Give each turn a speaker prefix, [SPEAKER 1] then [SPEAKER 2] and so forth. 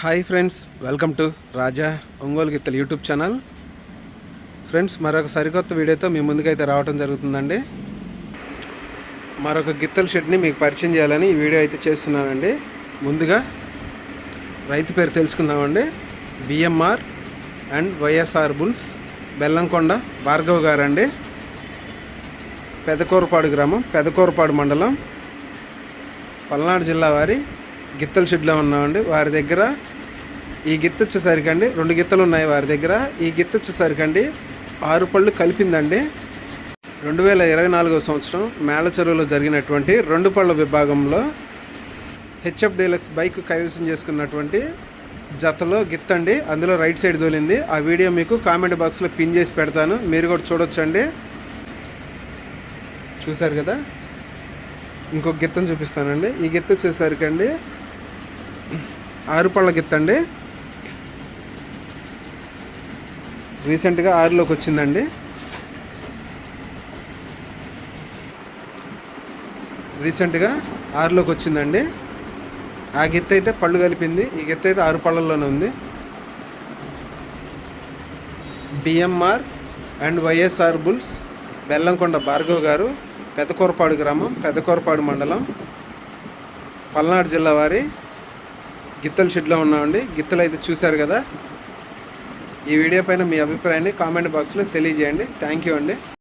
[SPEAKER 1] Hi friends welcome to Raja Ongole గిత్తలు YouTube channel. Friends మరొక సరికొత్త వీడియోతో మీ ముందుకైతే రావడం జరుగుతుందండి. మరొక గిత్తల షెడ్ని మీకు పరిచయం చేయాలని ఈ వీడియో అయితే చేస్తున్నానండి. ముందుగా రైతు పేరు తెలుసుకుందామండి. BMR and YSR bulls Bellamkonda Bhargav గారండి. పెదకూరపాడు గ్రామం పెదకూరపాడు మండలం పల్నాడు జిల్లా వారి గిత్తల షెడ్లో ఉన్నామండి. వారి దగ్గర ఈ గిత్త వచ్చేసరికి అండి రెండు గిత్తలు ఉన్నాయి వారి దగ్గర. ఈ గిత్త వచ్చేసరికి అండి ఆరు పళ్ళు కలిపిందండి. రెండు వేల ఇరవై నాలుగో సంవత్సరం మేళ చెరువులో జరిగినటువంటి రెండు పళ్ళ విభాగంలో హెచ్ఎఫ్ డీలక్స్ బైక్ కైవసం చేసుకున్నటువంటి జతలో గిత్తండి అందులో రైట్ సైడ్ తోలింది ఆ వీడియో మీకు కామెంట్ బాక్స్లో పిన్ చేసి పెడతాను. మీరు కూడా చూడొచ్చండి. చూశారు కదా? ఇంకొక గిత్తం చూపిస్తానండి. ఈ గిత్త వచ్చేసరికి అండి ఆరు పళ్ళ గిత్త అండి. రీసెంట్గా ఆరులోకి వచ్చిందండి. రీసెంట్గా ఆరులోకి వచ్చిందండి. ఆ గిత్త అయితే పళ్ళు కలిపింది. ఈ గిత్త అయితే ఆరు పళ్ళల్లోనే ఉంది. BMR and YSR bulls Bellamkonda Bhargav garu Pedakurapadu గ్రామం పెదకూరపాడు మండలం పల్నాడు జిల్లా వారి గిత్తల షెడ్లో ఉన్నామండి. గిత్తలు అయితే చూశారు కదా. ఈ వీడియో పైన మీ అభిప్రాయాన్ని కామెంట్ బాక్స్లో తెలియజేయండి. థ్యాంక్ యూ అండి.